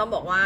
ต้องบอกว่า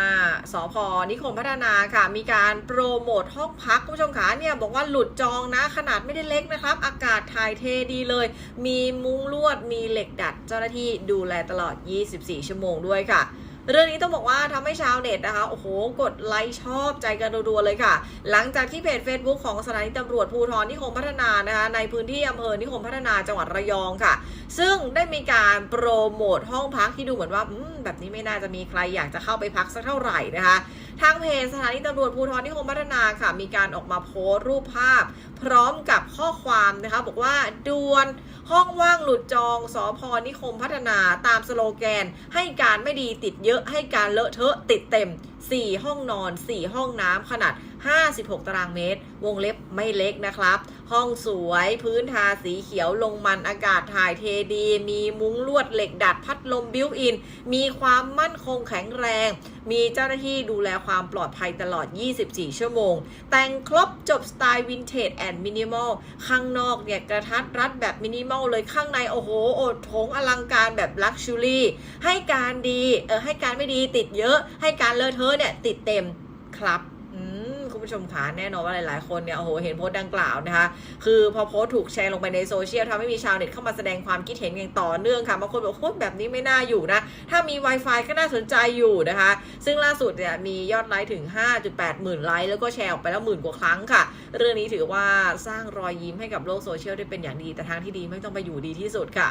สพนิคมพัฒนาค่ะ มีการโปรโมทห้องพักคุณผู้ชมขาเนี่ยบอกว่าหลุดจองนะ ขนาดไม่ได้เล็กนะครับ อากาศถ่ายเทดีเลย มีมุ้งลวดมีเหล็กดัดเจ้าหน้าที่ดูแลตลอด 24 ชั่วโมงด้วยค่ะ เรื่องนี้ต้องบอกว่าทำให้ชาวเน็ตนะคะ โอ้โห กดไลค์ชอบใจกันรัวๆเลยค่ะ หลังจากที่เพจ Facebook ของสถานีตำรวจภูธรนิคมพัฒนานะคะในพื้นที่อำเภอนิคมพัฒนาจังหวัดระยองค่ะ ซึ่งได้มีการโปรโมทห้องพักที่ดูเหมือนว่าแบบนี้ไม่น่าจะมีใครอยากจะเข้าไปพักสักเท่าไหร่นะคะ ทางเพจสถานีตำรวจภูธรนิคมพัฒนาค่ะ มีการออกมาโพสต์รูปภาพ พร้อมกับข้อความนะคะ บอกว่าด่วน ห้องว่างหลุดจองสอพนิคมพัฒนาตามสโลแกน ให้การไม่ดีติดเยอะให้การเลอะเทอะติดเต็ม 4 ห้องนอน 4 ห้องน้ำขนาด 56 ตารางเมตร วงเล็บไม่เล็กนะครับ ห้องสวยพื้นทาสีเขียวลงมันอากาศถ่ายเทดี มีมุ้งลวดเหล็กดัดพัดลมบิวอิน มีความมั่นคงแข็งแรง มีเจ้าหน้าที่ดูแลความปลอดภัยตลอด 24 ชั่วโมง แต่งครบจบสไตล์วินเทจแอนด์มินิมอลข้างนอกเนี่ยกระทัดรัดแบบมินิมอลเลยข้างใน โอ้โห โอดโถงอลังการแบบลักชูรี่ให้การดีเออให้การไม่ดีติดเยอะให้การเลอะเทอะเนี่ยติดเต็มครับคุณผู้ชมขาแน่นอนว่าหลาย ๆ คนเนี่ยโอ้โหเห็นโพสต์ดังกล่าวนะคะ คือพอโพสต์ถูกแชร์ลงไปในโซเชียลทำให้มีชาวเน็ตเข้ามาแสดงความคิดเห็นอย่างต่อเนื่องค่ะบางคนบอกโอ้แบบนี้ไม่น่าอยู่นะ ถ้ามี Wi-Fi ก็น่าสนใจอยู่นะคะ ซึ่งล่าสุดเนี่ยมียอดไลค์ถึง 5.8 หมื่นไลค์แล้วก็แชร์ออกไปแล้วหมื่นกว่าครั้งค่ะ เรื่องนี้ถือว่าสร้างรอยยิ้มให้กับโลกโซเชียลได้เป็นอย่างดีแต่ทางที่ดีไม่ต้องไปอยู่ดีที่สุดค่ะ